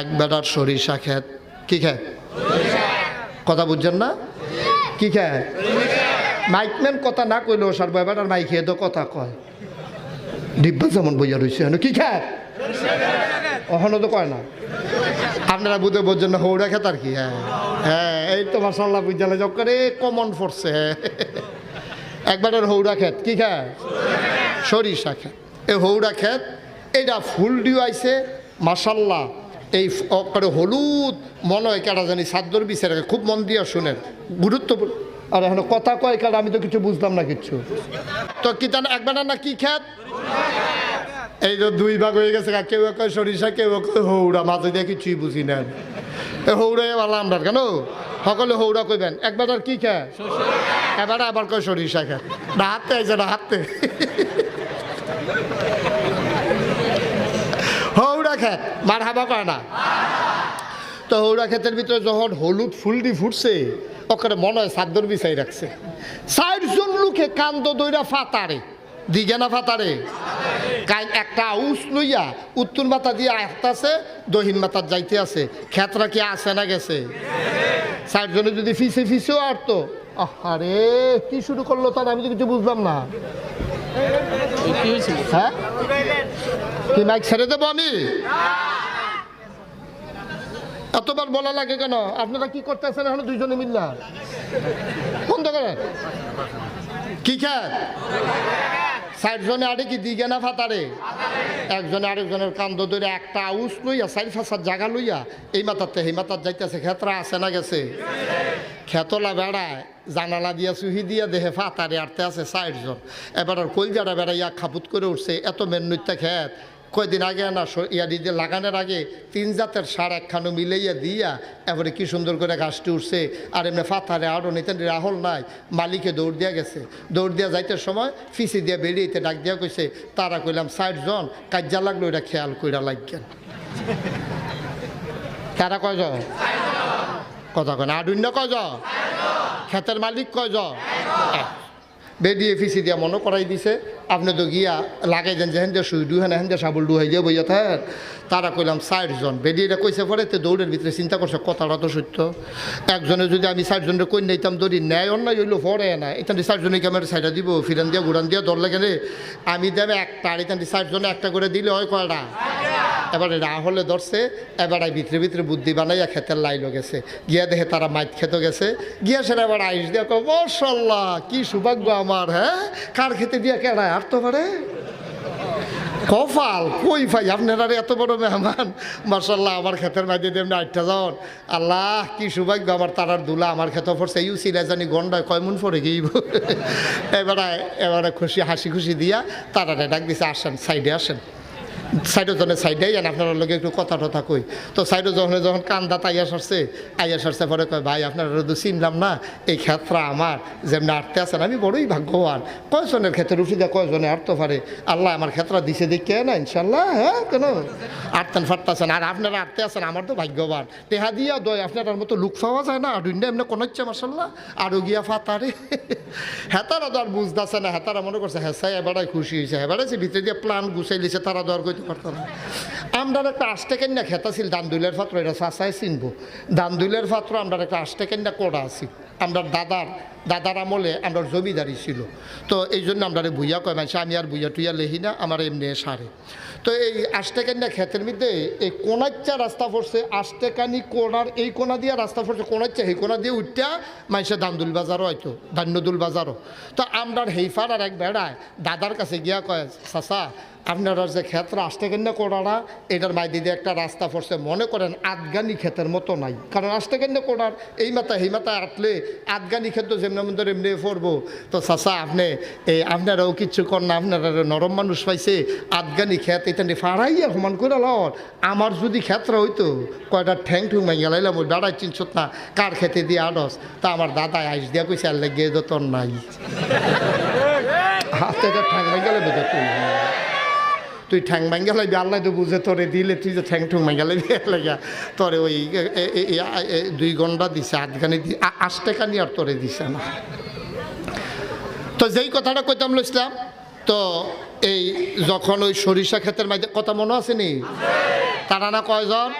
এক বেটার সরিষা ক্ষেত। কি খেত কথা বুঝছেন না? কি খেত মাইকম্যান কথা না কইলেও সার বেটার মাইক খেয়ে তো কথা কয়। ডিব্বা যেমন বইয়া রয়েছে কি খেত অহনো তো কয় না। আপনারা বুঝে বোঝেন না, হৌড়া খেত আর কি হ্যাঁ। হ্যাঁ এই তো মাসাল্লাহ বুঝালে যোগ করে কমন পড়ছে একবারের হৌড়া খেত কি খেত সরিষা খেত এই হৌড়া খেত এইটা ফুল দিও আইছে মাসাল্লাহ এই অকারে হলুদ মনে হয় কেটা জানি সাদ্দর বিচারে খুব মন দিয়ে শুনেন। গুরুত্বপূর্ণ আর এখন কথা কয় কারণ আমি তো কিছু বুঝলাম না কিছু তো কি জান একবার না কি খেত এই যে দুই ভাগ হয়ে গেছে কেউ কয় সরিষা, কেউ কয় হৌড়া, মাঝে দিয়ে কিছুই বুঝি না। এ হৌড়াই ভালো আমরা কেন? সকলে হৌড়া কইবেন। একবার আর কি খায় এবার আবার কয় সরিষা খায় না হাতে আইছে না হাতে হৌড়া খেত মার হাবা কয় না। তো হৌড়া ক্ষেতের ভিতরে যখন হলুদ ফুলটি ফুটছে ওখানে মনে হয় সাদ্দর বিছাই রাখছে। ষাটজন লোকে কান্দ দইরা ফাতারে। দিগে না ফাতারে? কাই একটা আউস লইয়া উত্তর মাথা দিয়ে আসতেছে দহিন মাথার যাইতে আছে। ক্ষেতরা কি আছে না গেছে? ষাটজনে যদি ফিসে ফিসেও আরতো। আরে কি শুরু করল তার আমি তো কিছু বুঝলাম না। হ্যাঁ? কি মাইক ছেড়ে দেবো আমি? এতবার বলা লাগে কেন? আপনারা কি করতেছেন এখন দুইজনে মিল্লা? বন্ধ করেন। কি খায় ষাট জনে আরে কি দিগে না ফাতারে? একজনে আরেকজনের কান্দ ধরে একটা আউস লইয়া, চারি ফাঁসার জায়গা লইয়া, এই মাথাতে সেই মাথার যাইতেছে ক্ষেত্রা আছে না গেছে? খেতলা বেড়ায়, জানালা দিয়া চুহি দিয়া দেহে ফাতারে আটতে আছে ষাট জন এবার আর কলজাটা বেড়াইয়া খাপুত করে উঠছে, এত মেন্নুইত্যা খেত। কয়দিন আগে না ইয়া দিয়ে লাগানোর আগে তিন জাতের সার একখানো মিলাইয়া দিয়া এবারে কি সুন্দর করে গাছটি উঠছে। আর এমনি ফাতারে আরও নিতেন, রাহল নাই, মালিকে দৌড় দিয়া গেছে। দৌড় দিয়া যাইতে সময় ফিসি দিয়া বেরিয়েতে ডাক দিয়া কইছে, তারা কইলাম ষাট জন কাজ্যা লাগল, এটা খেয়াল কইরা লাগবেন তারা কয়জন? কথা কয় আডুন্য কয়জন? ক্ষেতের মালিক এক। বেডিয়ে ফিসি দিয়া মনে করাই দিছে। আপনি তো গিয়া লাগাই দেন যে হেন যে সুই ডুহেন হেন যে সাবুল ডুহাই দিয়ে বইয়া থাকেন তারা কইলাম ষাটজন বেডিয়েটা কইছে পরে তো দৌড়ের ভিতরে চিন্তা করছে, কথাটা তো সত্য। একজনে যদি আমি ষাটজনের কই নিতাম দৌড়ি ন্যায় অন্যায় হইল, পরে না। এখান ষাটজনে ক্যামেরা সাইডা দিব, ফিরান দিয়া গুড়ান দিয়া দর লাগে রে। আমি দেবে একটা, আর এখান ষাটজনে একটা করে দিলে হয় কয়টা? এবারে রা হলে ধরছে, এবার ভিতরে ভিতরে বুদ্ধি বানাইয়া খেতের লাইলো গেছে। গিয়া দেখে তারা মাইত খেতে গেছে। গিয়া সেটা এবার আইস দিয়া কয় মশাল্লাহ কি সৌভাগ্য আমার হ্যাঁ? কার খেতে দিয়া কেডায় তো পারে। কফাল কই ভাই, আপনারা এত বড় মেহমান? মার্শাল্লাহ আমার ক্ষেতের মাঝে দেবেন আটটা জন আল্লাহ, কি সৌভাগ্য, আমার তারার দুলা আমার ক্ষেত পড়ছে। ইউ সিলাই জানি গন্ডায় কয় মন পড়ে গিয়ে এবারে এবারে খুশি, হাসি খুশি দিয়া তারারে ডাক দিছে, আসেন, সাইডে আসেন। সাইডে জনে সাইডে যান আপনার লগে একটু কথা টথা কই। তো সাইডে যখন কান্দা তাইয়া সরছে আইয়া সরছে পরে কয়, ভাই, আপনারা তো চিনলাম না, এই ক্ষেত্রা আমার, যেমনি আটতে আছেন আমি বড়ই ভাগ্যবান। কয়জনের ক্ষেত্রে উঠি দেয়, কয়জনে আটতে পারে? আল্লাহ আমার ক্ষেত্রা দিছে দেখে না ইনশাল্লাহ হ্যাঁ কেন আটতেন ফাটতেছেন আর আপনারা আটতে আছেন, আমার তো ভাগ্যবান। টেহা দিয়া দয় আপনার মতো লুক পাওয়া যায় না, আর এমনি কোনো ইচ্ছে মাসাল্লাহ আরও গিয়া ফাতারে। হেতারা তো আর বুঝতেছে না, হেতারা মনে করছে হেসাই এবারে খুশি হয়েছে। এবারে যে ভিতরে দিয়ে প্লান গুছাই লিছে, তারা দর করতে না আমরা একটা আষ্টে কেন্না খেতা ছিল দান্দুলের পাত্র, এটা চাচাই চিনবো। দান্দুলের ফাত্র আমরা একটা আষ্টে কেন্না কোড়া আছি আমরা দাদার দাদার আমলে আমরা জমিদারি ছিল। তো এই জন্য আমরা বুইয়া কয় মানছে আমি আর বুইয়া টুইয়া লেহি না, আমার এমনি সারে। তো এই আষ্টেকান্না ক্ষেতের মধ্যে এই কোনাচ্চা রাস্তা পড়ছে, আষ্টেকানি কোনার এই কোনা দিয়ে রাস্তা পড়ছে কোনাচ্চা এই কোনা দিয়ে উঠটা মানুষের দান্দুল বাজারও হয়তো ধান্যদুল বাজারও। তো আমরার হেইফার আর এক বেড়ায় দাদার কাছে গিয়া কয়, চাচা, আপনারা যে ক্ষেত্র আষ্টেকান্না কোড়ারা এটার মাই দিদি একটা রাস্তা পড়ছে, মনে করেন আদগানি ক্ষেতের মতো নাই। কারণ আষ্টেকান্না কোড়ার এই মাথা এই মাথা আটলে আদগানি ক্ষেত্র যেমনি মন্দির এমনি পড়ব। তো চাচা আপনি এই আপনারাও কিচ্ছু কর না আপনারা নরম মানুষ পাইছে আদগানি ক্ষেত এটা ফাড়াইয়া সমান করে লর আমার যদি ক্ষেত্র হইতো কয়টা ঠ্যাং ঠুং মাই গেলাইলাম ওই দাঁড়াই চিনছত না কার খেতে দিয়ে আডস। তা আমার দাদা আইস দিয়া কইছে আর লেগে তোর নাই। হাতে ঠ্যাং মাই গেলে বেঁধে তুই ঠ্যাং ভাঙ্গা লাগবি আল্লাহ তো বুঝে তোরে দিলে, তুই যে ঠ্যাং ঠুং ভাঙ্গা লাগবি লাগা। তোরে ওই দুই ঘণ্টা দিছে, আধখানি দি আষ্টে কানি আর তোরে দিছে না। তো যেই কথাটা কইতাম লইছিলাম তো এই যখন ওই সরিষা ক্ষেতের মাঝে, কথা মনে আছে নি? তারা না কয়জন?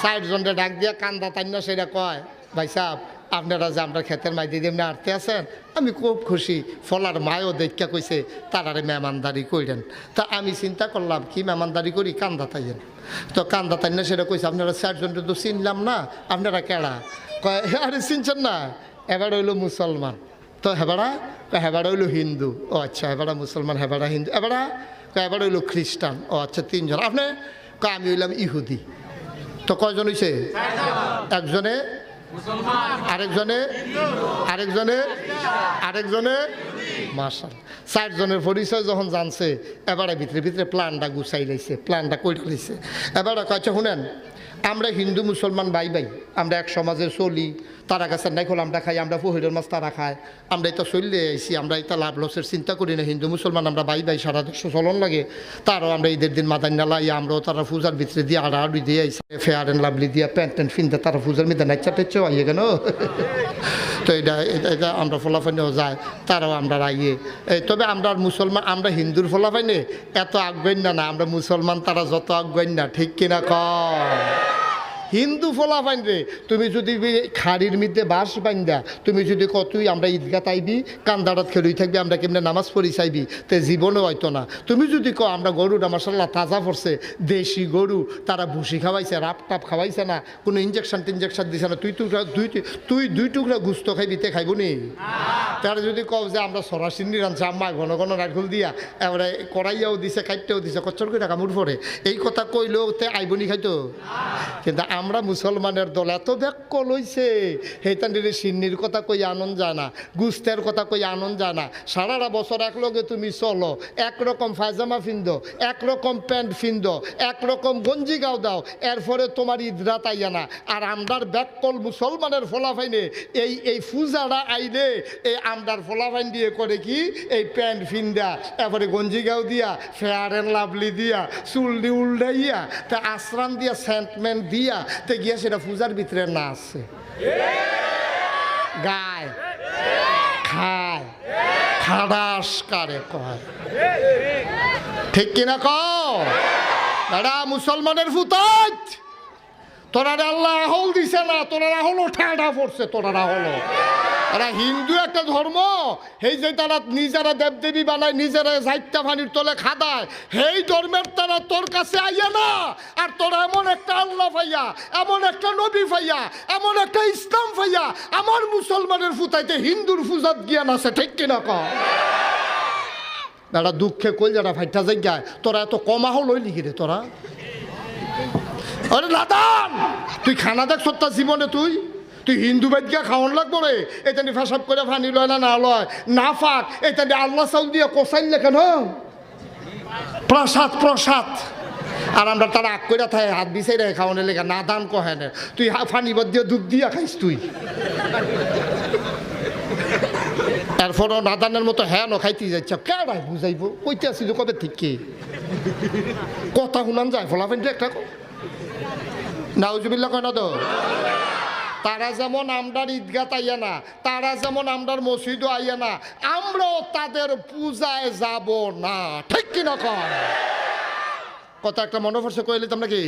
ষাট জনটা ডাক দিয়া কান্দা তাই না সেটা কয়, ভাই সাহ আপনারা যে আমরা ক্ষেতের মাই দিয়ে এমনি আটতে আছেন আমি খুব খুশি। ফলার মায়ও দেখা কইছে তারারে মেহমানদারি কইলেন তা আমি চিন্তা করলাম কি মেহমানদারি করি? কান্দা তাইয়েন তো কান্দা তাই না সেটা কইছে আপনারা ষাটজনটা তো চিনলাম না আপনারা কেডা? কয় "হে, আরে চিনছেন না এবার হইল মুসলমান। তো হেবাড়া হেবাড়া হইল হিন্দু। ও আচ্ছা হেবাড়া মুসলমান হেবাড়া হিন্দু। এবারা এবার হইল খ্রিস্টান। ও আচ্ছা তিনজন। আপনি আমি হইলাম ইহুদি। তো কয়জন হইছে? একজনে আরেকজনে আরেকজনে আরেকজনে মার্শাল চারজনের পরিচয় যখন জানছে এবারে ভিতরে ভিতরে প্ল্যানটা গুছাই লাইছে প্ল্যানটা কই লাইছে এবারে কয়েছে শুনেন, আমরা হিন্দু মুসলমান ভাই ভাই, আমরা এক সমাজে চলি, তারা কাছে নাই আমরা খাই, আমরা ফহিরের মাছ তারা খায়, আমরা এটা চললে আইসি আমরা এটা লাভ লসের চিন্তা করি না, হিন্দু মুসলমান আমরা ভাই ভাই, সারা দেশ চলন লাগে, তারও আমরা ঈদের দিন মাদান নালাই আমরাও তারা পূজার ভিতরে দিয়ে আড়াআড়ি দিয়ে আইসি ফেয়ার অ্যান্ড লাভলি দিয়ে প্যান্ট ট্যান্ট ফিনতে তারা পূজার মধ্যে নাচা টেচ্চা আইয়ে কেন? তো এটা এটা এটা আমরা ফলাফল যায়, তারাও আমরা আইয়ে এই তবে আমরা মুসলমান, আমরা হিন্দুর ফলাফাই নে এত আজ্ঞান্য না না, আমরা মুসলমান, তারা যত আজ্ঞান্য ঠিক কিনা কম হিন্দু ফলা রে। তুমি যদি খাড়ির মধ্যে বাস বাইন্দা তুমি যদি কতই আমরা ঈদগা তাইবি কান্দাড়াত খেলুই থাকবি, আমরা কেমনে নামাজ পড়ি চাইবি? তে জীবনে হয়তো না। তুমি যদি কো আমরা গরুটা মাসাল্লাহ তাজা পড়ছে, দেশি গরু, তারা ভুসি খাওয়াইছে রাপ টাপ খাওয়াইছে না, কোনো ইঞ্জেকশন টিনজেকশন দিছে না, তুই টুকরা, দুই তুই দুই টুকরা গুস্ত খাইবি, তে খাইব নি? তারা যদি কও যে, আমরা সরাসরি রানছে আম্মা ঘন ঘন রাখুল দিয়া, এবারে কড়াইয়াও দিছে, কাইটটাও দিছে কচ্চর করে কামড় পড়ে এই কথা কইলেও তে আইবনি খাইতো। কিন্তু আমরা মুসলমানের দল, এত ব্যাক্য লইছে। সেইতান্ডির সিন্নির কথা কই আনন্দ জানা, গুস্তের কথা কই আনন্দ জানা। সারাটা বছর একলগে তুমি চলো, একরকম ফায়জামা ফিন্দ একরকম প্যান্ট ফিন্দ একরকম গঞ্জি গাও দাও, এরপরে তোমার ঈদরা তাইয়া না। আর আমদার ব্যাককল মুসলমানের ফলাফাইনে, এই এই ফুজারা আইলে এই আমদার ফলাফাইন দিয়ে করে কি? এই প্যান্ট ফিন্দা এরপরে গঞ্জি গাও দিয়া, ফেয়ার অ্যান্ড লাভলি দিয়া, চুল উল্ডাইয়া, তা আশ্রাম দিয়া, সেন্টমেন্ট দিয়া তে গিয়া সেটা পূজার ভিতরে না আছে গায় খায় খাদাস কারে কয় ঠিক কিনা ক দাদা মুসলমানের ফুতাজ তোরা আল্লাহ আহল দিছে না তোরা হলো ঠাডা পড়ছে তোরা হলো এরা হিন্দু একটা ধর্ম। সেই যে তারা নিজেরা দেবদেবী বানায়, নিজেরা সাহিত্য পানির তলে খাদায় সেই ধর্মের তারা তোর কাছে আইয়া না। আর তোরা এমন একটা আল্লাহ ফাইয়া, এমন একটা নবী ফাইয়া, এমন একটা ইসলাম ফাইয়া, আমার মুসলমানের ফুতাইতে হিন্দুর ফুজাত জ্ঞান আছে, ঠিক কিনা কম দাদা দুঃখে কই যারা ফাইটা জায়গায়, তোরা এত কমাহ লই লিখি রে তোরা। আরে লাদান তুই খানা দেখ সত্তা জীবনে তুই? তুই হিন্দু বাদ্যা খাওয়ান লাগবো রে? এখানে ফেসাব করে ফানি লয় না না লয়? না ফাক এখানে আল্লাহ চাউল দিয়ে কষাইল লেখেন প্রসাদ প্রসাদ। আর আমরা তারা আগ করে থাকে হাত বিছাই রে খাওয়ানোর লেখা না দান কহে না। তুই ফানি বাদ দিয়ে দুধ দিয়া খাইস তুই। এরপরও নাদানের মতো হ্যাঁ ন খাইতে যাচ্ছে। কেডাই বুঝাইব? কইতে আসিল কবে ঠিক কি? কথা শুনান যায় ফলাফেন একটা নাউজুবিল্লা কয় না তো? তারা যেমন আমরার ঈদগাত আইয়া না, তারা যেমন আমরার মসজিদও আইয়া না, আমরাও তাদের পূজায় যাব না। ঠিক কিনা কয়? কথা একটা মনে পড়ছে, কইলে তোমরা কি?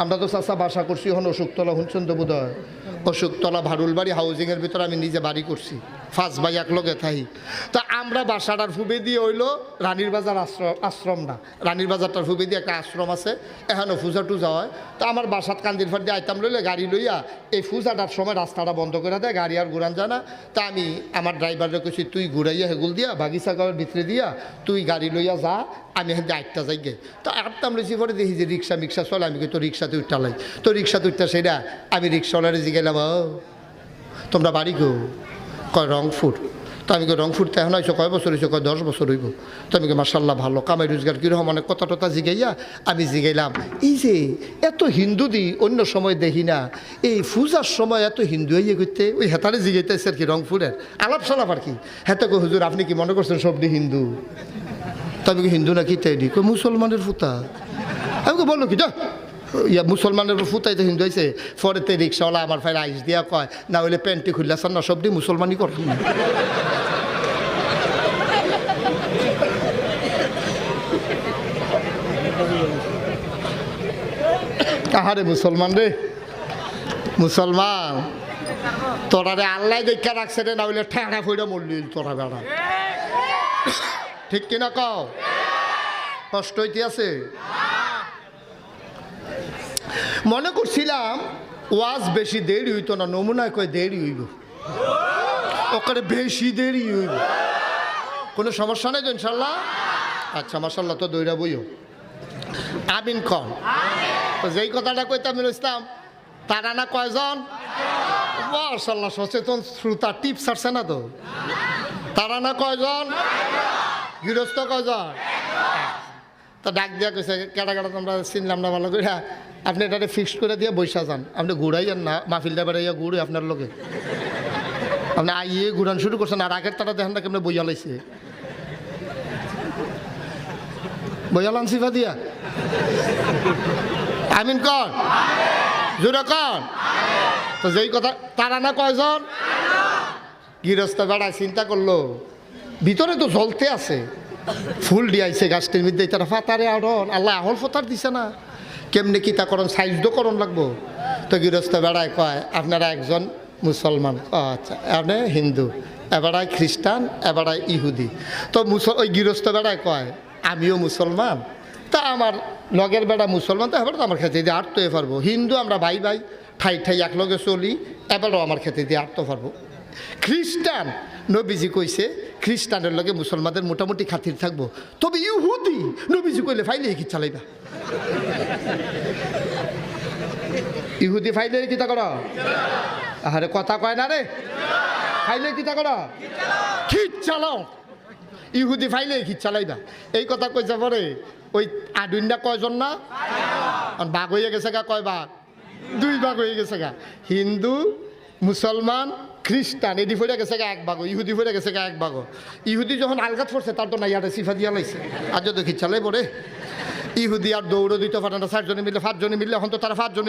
আমরা তো চাষা বাসা করছি হন অশোকতলা শুনছেন তো বোধ হয় অশোকতলা ভারুলবাড়ি হাউজিংয়ের ভিতরে আমি নিজে বাড়ি করছি ফার্স্ট ভাই একলগে থাই। তো আমরা বাসাটার ফুবে দিয়ে হইল রানীর বাজার আশ্রম আশ্রম না। রানীর বাজারটার ফুবে দিয়ে একটা আশ্রম আছে এখানে পূজা টুজা হয়। তো আমার বাসাত কান্দির ফার দিয়ে আইতাম লইলে গাড়ি লইয়া এই পূজাটার সময় রাস্তাটা বন্ধ করে দেয়, গাড়ি আর ঘুরান যায় না। তা আমি আমার ড্রাইভারকে কইছি, তুই ঘুরাইয়া হেগুল দিয়া বাগিচা গাঁয়ের ভিতরে দিয়া, তুই গাড়ি লইয়া যা আমি হেঁটে আটটা যাই গে তো আটটাম লইছি পরে দেখি যে রিক্সা মিক্সা চলে, আমি তো রিক্সাতে উঠটা লাই? তো রিক্সাতে উঠটা সেটা আমি রিক্সাওয়ালারে জিগেলাম তোমরা বাড়ি গো কয়, রংপুর। তো আমি রংপুর তো এখন হয়েছে কয় বছর হয়েছে কয়, দশ বছর হইব। তো আমি মার্শাল্লাহ ভালো। কামাই রোজগার কীরকম? মানে কথা টথা জিগাইয়া আমি জিগাইলাম, এই যে এত হিন্দু দি অন্য সময় দেখি না, এই পূজার সময় এত হিন্দু হইয়ে করতে ওই হেতারে জিগাইতেছে আর কি রংপুরের। আলাপ সালাপ আর কি? হেতে কই, হুজুর, আপনি কি মনে করছেন সবটি হিন্দু? তবে হিন্দু নাকি তাই কই, মুসলমানের ফুতা আমি বলল কি, যা। ইয়া, মুসলমানের ফুতাই তো হিন্দু হয়েছে পরে তে রিক্সাওয়ালা আমার ফাইল আইস দিয়া কয়, না হইলে প্যান্টি খুললাছেন না সব দিয়ে মুসলমানই করেন না। কাহারে মুসলমান রে। মুসলমান তোরা রে আল্লাহ দেখা রাখছে রে, না হইলে ঠেঁড়া ফুইটা মরলি তোরা বেড়া। ঠিক কিনা কও? কষ্ট হইতে আছে মনে করছিলাম ওয়াজ বেশি দেরি হইতো না, নমুনায় কয় দেরি হইব। ওখানে বেশি দেরি হইব। কোনো সমস্যা নেই তো ইনশাল্লাহ? আচ্ছা মাসাল্লাহ তো দৈরা বইও। আমিন কম। যেই কথাটা কইতাম ইসলাম, তারা না কয়জন? মার্শাল্লাহ সচেতন শ্রোতা টিপস আসছে না তো? তারা না কয়জন? গৃহস্থ কয়জন তো ডাক দিয়া কইছে কেটা কেটা তোমরা চিনলাম না ভালো করে আপনি এটাতে ফিক্সড করে দিয়ে বৈশা যান। আপনি ঘুরাইয়েন না মাহফিলটা বেড়াইয়া ঘুরে আপনার লোকে আপনি আইয়ে ঘুরান শুরু করছেন, আর আগের তারা দেখেন না কেমন বইয়া লাইছে। বইয়া লান সিফা দিয়া। আমিন কর। জোরে কর। তো যেই কথা, তারা না কয়জন? গৃহস্থ বেড়ায় চিন্তা করল। ভিতরে তো জ্বলতে আছে। ফুল দিয়াইছে গাছটির মধ্যে তারা ফাতারে আড়ন আল্লাহ আহল ফতার দিছে না। কেমনে কি তা করণ সাইজ করণ লাগবো। তো গৃহস্থ বেড়ায় কয়, আপনারা একজন মুসলমান। আচ্ছা আপনি হিন্দু এবারায় খ্রিস্টান এবারায় ইহুদি। তো মুসল, ওই গৃহস্থ বেড়ায় কয়, আমিও মুসলমান। তা আমার লগের বেড়া মুসলমান, তো এবার তো আমার খেতে দিয়ে আটতে পারব। হিন্দু আমরা ভাই ভাই, ঠাই ঠাই একলগে চলি, এবারও আমার খেতে দিয়ে আটতে পারব। খ্রিস্টান। নবীজি কইছে, খ্রিস্টানের লগে মুসলমানদের মোটামুটি খাতির থাকব। তবে ইহুদি। নবীজি কইলে, ফাইলে কি চালাইবা। ইহুদি ফাইলে কি তা করো? আরে কথা কয় না রে? ফাইলে কি তা করো? খিট চালাও। ইহুদি ফাইলে কি চালাইবা। এই কথা কইছে পরে, ওই আডুইনটা কয়জন না? বাঘ হয়ে গেছে গা, কয় বাঘ? দুই ভাগ হয়ে গেছে গা। হিন্দু, মুসলমান খ্রিস্টান এডি ফিরে গেছে এক ভাগ, ইহুদি ফিরে গেছে এক ভাগ। ইহুদি যখন আলগাত পড়ছে তার তো না ইয়ারে সিফা দিয়া লাইছে। আর যদি খিচ্ছালে পড়ে ইহুদি আর দৌড় দিতে পারে না ষাটজনে মিলে পাঁচজনে মিললে এখন তো তারা পাঁচজন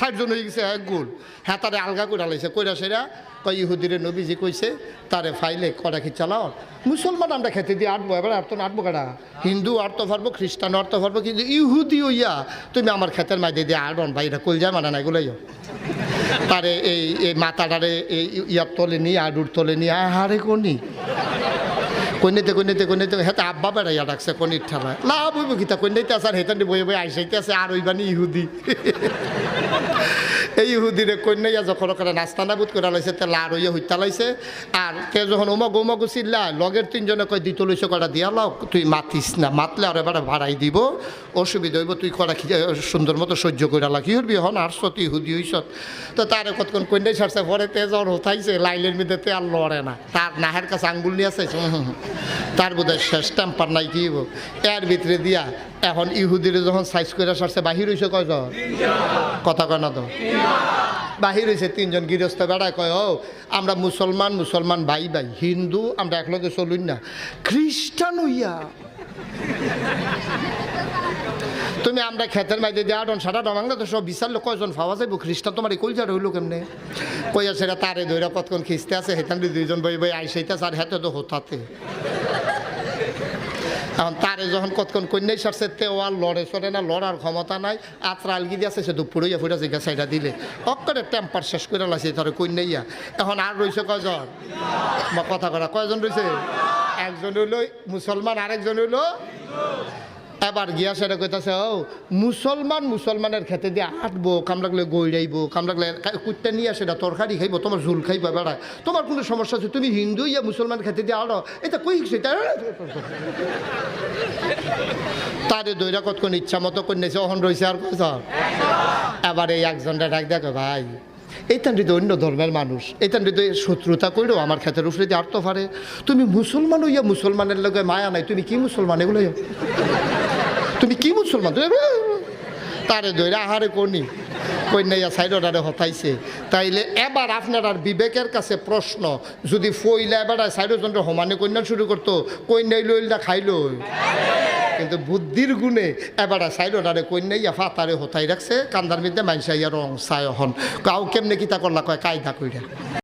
ষাটজন হয়ে গেছে এক গোল। হ্যাঁ তারে আলগা করে লাইছে, কইরা সেরা, কয় ইহুদিরে নবীজি কইছে, তারে ফাইলে কড়া খিচ্ছালাও মুসলমান আমরা খেতে দিয়ে আটবো, এবার আর তো আটবো কাটা হিন্দু আটতে পারব খ্রিস্টান আটতে পারব কিন্তু ইহুদি ইয়া তুমি আমার ক্ষেতের মাঝে দিয়ে আড়ন ভাইরা কইল যায় মানে না এগুলোই তারে এই এই মাথাটারে এই ইয়ার তলে নি আডুর তলে নি আহারে কোনি। কন্যাতে কন্যাতে কন্যাতে হেতে আব্বা বেড়াইয়া ডাকছে কনির ঠেলায়। লাভ হইব গীতা কন্যাইতে আছে আর হেতানি বই বয়ে আইসাইতে আছে, আর ওইবানি ইহুদি। এই ইহুদিরে কন্যাইয়া যখন ওখানে নাস্তা নাবুদ করে লাইছে তে লার হইয়া হইতা লাইছে আর তে যখন ওমা গোমা গুছিল্লা লগের তিনজনে কয় দিত লইছে কটা দিয়া লাও তুই মাতিস না, মাতলে আর এবার ভাড়াই দিব। অসুবিধা হইব, তুই কটা সুন্দর মতো সহ্য করে লা কি হবি হন আর সত ইহুদি হইস তো তার কতক্ষণ কন্যাই ছাড়ছে পরে তে জ্বর হতাইছে লাইলের মধ্যে তে আর লড়ে না। তার নাহের কাছে আঙ্গুল নিয়ে আছে। তার বোধহয় শেষ টেম্পার নাই, কি হইব এর ভিতরে দিয়া, এখন ইহুদিরে যখন সাইজ করে সারছে বাহির হইছে কয়জন? কথা কয় না তো? বাহির হয়েছে তিনজন গৃহস্থ বেড়ায় কয়, ও, আমরা মুসলমান মুসলমান ভাই ভাই, হিন্দু, আমরা একলগে চলুন না। খ্রিস্টান হইয়া। তুমি আমরা খেতের মাইতে দিয়ে আটন সারা ডমাংলা তো সব লোক কয়জন পাওয়া যাইব? খ্রিস্টান তোমার এই কলজার হইল কেমনে? কইয়া সেটা তারে ধৈরা কতক্ষণ খিস্তে আছে হেতান দুইজন বই বই আইসাইতেছে, আর হেতে তো হতাতে। এখন তারে যখন কতক্ষণ কন্যাই সারছে তেও আর লড়ে সরে না, লড়ার ক্ষমতা নাই। আত্রা আলগি দিয়েছে সে দুপুরইয়া ফুটা জিজ্ঞাসা সাইডা দিলে, অক্করে টেম্পার শেষ করে লাইছে তার কন্যাইয়া। এখন আর রয়েছে কয়জন? বা কথা করা কয়জন রয়েছে একজন হইল মুসলমান, আরেকজন হইল এবার গিয়া সেটা কইতাছে, ও, মুসলমান মুসলমানের খেতে দিয়ে আটবো কাম লাগলে গৈরাইব কাম লাগলে কুত্তা নিয়ে সেটা তরকারি খাইব, তোমার ঝুল খাইব বেড়ায় তোমার কোনো সমস্যা আছে? তুমি হিন্দু, ইয়া মুসলমান খেতে দিয়ে আড়ো। এটা কই শিখছে এটা? তারে দৈরা কতক্ষণ ইচ্ছা মতো কন্যাছে, অহন রয়েছে আর কজন এবার এই একজনটা ডাক দেখো, ভাই। এই তান্ডি অন্য ধর্মের মানুষ। এই তান্ডি শত্রুতা কইরো, আমার ক্ষেতের উপরে দিয়ে আটতে পারে তুমি মুসলমান হইয়া মুসলমানের লগে মায়া নাই, তুমি কি মুসলমান? এগুলো তুমি কি মুসলমান? তারে দৈরা আহারে কনি কন্যাইয়া সাইডারে হতাইছে। তাইলে এবার আপনার বিবেকের কাছে প্রশ্ন, যদি ফইলা এবার সাইডজনটা সমানে কন্যা শুরু করতো, কন্যাই লইলটা খাইলো কিন্তু বুদ্ধির গুণে এবার কন্যা কন্যাইয়া ফাতারে হতাই রাখছে, কান্দার মধ্যে মাইসাইয়া রং সায় হন কাউ কেমনে কিতা করলা কয় কায়দা কইরা।